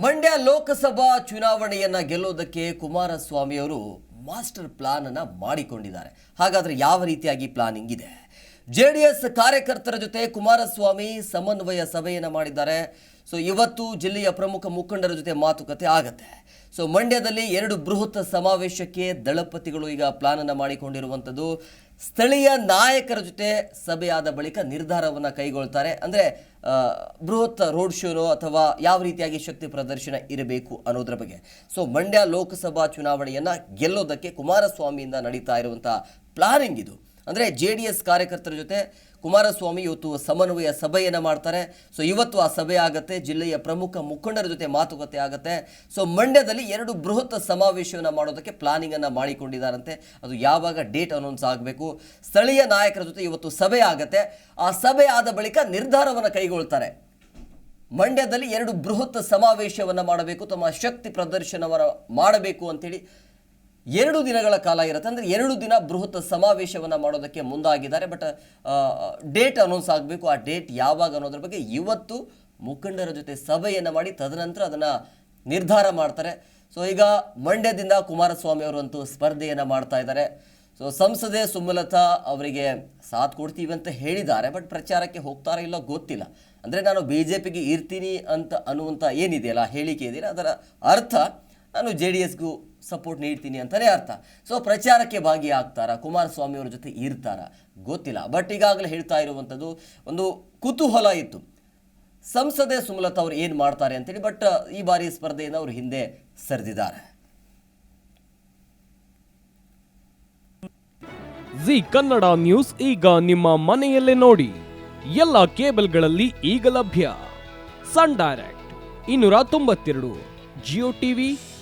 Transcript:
ಮಂಡ್ಯ ಲೋಕಸಭಾ ಚುನಾವಣೆಯನ್ನ ಗೆಲ್ಲೋದಕ್ಕೆ ಕುಮಾರಸ್ವಾಮಿ ಅವರು master plan ಅನ್ನ ಮಾಡಿಕೊಂಡಿದ್ದಾರೆ. ಹಾಗಾದ್ರೆ ಯಾವ ರೀತಿಯಾಗಿ ಪ್ಲಾನಿಂಗ್ ಇದೆ? ಜೆ ಡಿ ಎಸ್ ಕಾರ್ಯಕರ್ತರ ಜೊತೆ ಕುಮಾರಸ್ವಾಮಿ ಸಮನ್ವಯ ಸಭೆಯನ್ನು ಮಾಡಿದ್ದಾರೆ. ಸೊ ಇವತ್ತು ಜಿಲ್ಲೆಯ ಪ್ರಮುಖ ಮುಖಂಡರ ಜೊತೆ ಮಾತುಕತೆ ಆಗತ್ತೆ. ಸೊ ಮಂಡ್ಯದಲ್ಲಿ ಎರಡು ಬೃಹತ್ ಸಮಾವೇಶಕ್ಕೆ ದಳಪತಿಗಳು ಈಗ ಪ್ಲಾನ್ ಅನ್ನ ಮಾಡಿಕೊಂಡಿರುವಂಥದ್ದು. ಸ್ಥಳೀಯ ನಾಯಕರ ಜೊತೆ ಸಭೆಯಾದ ಬಳಿಕ ನಿರ್ಧಾರವನ್ನು ಕೈಗೊಳ್ತಾರೆ. ಅಂದರೆ ಬೃಹತ್ ರೋಡ್ ಶೋನೋ ಅಥವಾ ಯಾವ ರೀತಿಯಾಗಿ ಶಕ್ತಿ ಪ್ರದರ್ಶನ ಇರಬೇಕು ಅನ್ನೋದ್ರ ಬಗ್ಗೆ. ಸೊ ಮಂಡ್ಯ ಲೋಕಸಭಾ ಚುನಾವಣೆಯನ್ನು ಗೆಲ್ಲೋದಕ್ಕೆ ಕುಮಾರಸ್ವಾಮಿಯಿಂದ ನಡೀತಾ ಇರುವಂಥ ಪ್ಲಾನಿಂಗ್ ಇದು. ಅಂದರೆ ಜೆ ಡಿ ಎಸ್ ಕಾರ್ಯಕರ್ತರ ಜೊತೆ ಕುಮಾರಸ್ವಾಮಿ ಇವತ್ತು ಸಮನ್ವಯ ಸಭೆಯನ್ನು ಮಾಡ್ತಾರೆ. ಸೊ ಇವತ್ತು ಆ ಸಭೆ ಆಗುತ್ತೆ, ಜಿಲ್ಲೆಯ ಪ್ರಮುಖ ಮುಖಂಡರ ಜೊತೆ ಮಾತುಕತೆ ಆಗುತ್ತೆ. ಸೊ ಮಂಡ್ಯದಲ್ಲಿ ಎರಡು ಬೃಹತ್ ಸಮಾವೇಶವನ್ನು ಮಾಡೋದಕ್ಕೆ ಪ್ಲಾನಿಂಗನ್ನು ಮಾಡಿಕೊಂಡಿದ್ದಾರಂತೆ ಅದು ಯಾವಾಗ ಡೇಟ್ ಅನೌನ್ಸ್ ಆಗಬೇಕು? ಸ್ಥಳೀಯ ನಾಯಕರ ಜೊತೆ ಇವತ್ತು ಸಭೆ ಆಗುತ್ತೆ. ಆ ಸಭೆ ಆದ ಬಳಿಕ ನಿರ್ಧಾರವನ್ನು ಕೈಗೊಳ್ತಾರೆ. ಮಂಡ್ಯದಲ್ಲಿ ಎರಡು ಬೃಹತ್ ಸಮಾವೇಶವನ್ನು ಮಾಡಬೇಕು, ತಮ್ಮ ಶಕ್ತಿ ಪ್ರದರ್ಶನವನ್ನು ಮಾಡಬೇಕು ಅಂತೇಳಿ ಎರಡು ದಿನಗಳ ಕಾಲ ಇರುತ್ತೆ. ಅಂದರೆ ಎರಡು ದಿನ ಬೃಹತ್ ಸಮಾವೇಶವನ್ನು ಮಾಡೋದಕ್ಕೆ ಮುಂದಾಗಿದ್ದಾರೆ. ಬಟ್ ಡೇಟ್ ಅನೌನ್ಸ್ ಆಗಬೇಕು. ಆ ಡೇಟ್ ಯಾವಾಗ ಅನ್ನೋದ್ರ ಬಗ್ಗೆ ಇವತ್ತು ಮುಖಂಡರ ಜೊತೆ ಸಭೆಯನ್ನು ಮಾಡಿ ತದನಂತರ ಅದನ್ನು ನಿರ್ಧಾರ ಮಾಡ್ತಾರೆ. ಸೊ ಈಗ ಮಂಡ್ಯದಿಂದ ಕುಮಾರಸ್ವಾಮಿ ಅವರಂತೂ ಸ್ಪರ್ಧೆಯನ್ನು ಮಾಡ್ತಾ ಇದ್ದಾರೆ. ಸೊ ಸಂಸದೆ ಸುಮಲತಾ ಅವರಿಗೆ ಸಾಥ್ ಕೊಡ್ತೀವಿ ಅಂತ ಹೇಳಿದ್ದಾರೆ. ಬಟ್ ಪ್ರಚಾರಕ್ಕೆ ಹೋಗ್ತಾರೋ ಇಲ್ಲೋ ಗೊತ್ತಿಲ್ಲ. ಅಂದರೆ ನಾನು ಬಿ ಜೆ ಪಿಗೆ ಇರ್ತೀನಿ ಅಂತ ಅನ್ನುವಂಥ ಏನಿದೆಯಲ್ಲ ಹೇಳಿಕೆ ಇದೆಯಲ್ಲ, ಅದರ ಅರ್ಥ ನಾನು ಜೆ ಡಿ ಎಸ್ಗೂ ಸಪೋರ್ಟ್ ನೀಡ್ತೀನಿ ಅಂತಲೇ ಅರ್ಥ. ಸೊ ಪ್ರಚಾರಕ್ಕೆ ಭಾಗಿಯಾಗ್ತಾರ? ಕುಮಾರಸ್ವಾಮಿ ಅವ್ರ ಜೊತೆ ಇರ್ತಾರ? ಗೊತ್ತಿಲ್ಲ. ಬಟ್ ಈಗಾಗಲೇ ಹೇಳ್ತಾ ಇರುವಂಥದ್ದು ಒಂದು ಕುತೂಹಲ ಇತ್ತು. ಸಂಸದೆ ಸುಮಲತಾ ಅವ್ರು ಏನು ಮಾಡ್ತಾರೆ ಅಂತೇಳಿ ಬಟ್ ಈ ಬಾರಿ ಸ್ಪರ್ಧೆಯಿಂದ ಅವರು ಹಿಂದೆ ಸರಿದಿದ್ದಾರೆ. ಜಿ ಕನ್ನಡ ನ್ಯೂಸ್ ಈಗ ನಿಮ್ಮ ಮನೆಯಲ್ಲೇ ನೋಡಿ. ಎಲ್ಲ ಕೇಬಲ್ಗಳಲ್ಲಿ ಈಗ ಲಭ್ಯ. ಸನ್ ಡೈರೆಕ್ಟ್, ಇನ್ನೂರ ತೊಂಬತ್ತೆರಡು ಜಿಯೋ ಟಿವಿ